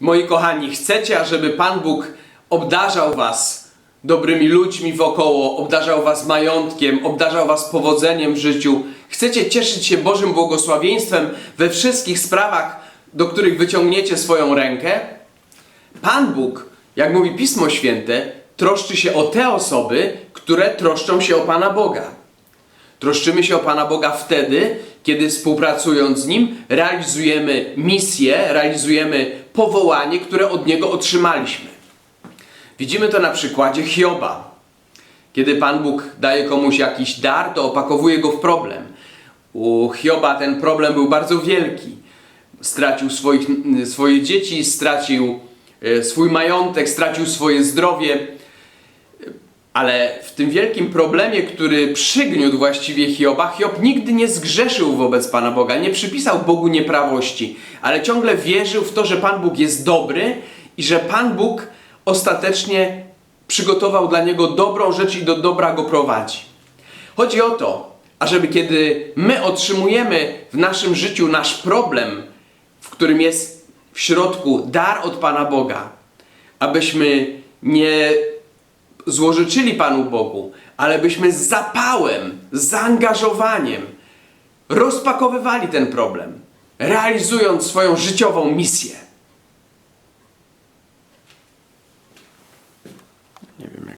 Moi kochani, chcecie, ażeby Pan Bóg obdarzał Was dobrymi ludźmi wokoło, obdarzał Was majątkiem, obdarzał Was powodzeniem w życiu. Chcecie cieszyć się Bożym błogosławieństwem we wszystkich sprawach, do których wyciągniecie swoją rękę? Pan Bóg, jak mówi Pismo Święte, troszczy się o te osoby, które troszczą się o Pana Boga. Troszczymy się o Pana Boga wtedy, kiedy współpracując z Nim realizujemy misję, realizujemy powołanie, które od Niego otrzymaliśmy. Widzimy to na przykładzie Hioba. Kiedy Pan Bóg daje komuś jakiś dar, to opakowuje go w problem. U Hioba ten problem był bardzo wielki. Stracił swoich, swoje dzieci, stracił e, swój majątek, stracił swoje zdrowie. Ale w tym wielkim problemie, który przygniótł właściwie Hioba, Hiob nigdy nie zgrzeszył wobec Pana Boga, nie przypisał Bogu nieprawości, ale ciągle wierzył w to, że Pan Bóg jest dobry i że Pan Bóg ostatecznie przygotował dla niego dobrą rzecz i do dobra go prowadzi. Chodzi o to, ażeby kiedy my otrzymujemy w naszym życiu nasz problem, w którym jest w środku dar od Pana Boga, abyśmy nie złożyczyli Panu Bogu, ale byśmy z zapałem, z zaangażowaniem rozpakowywali ten problem, realizując swoją życiową misję.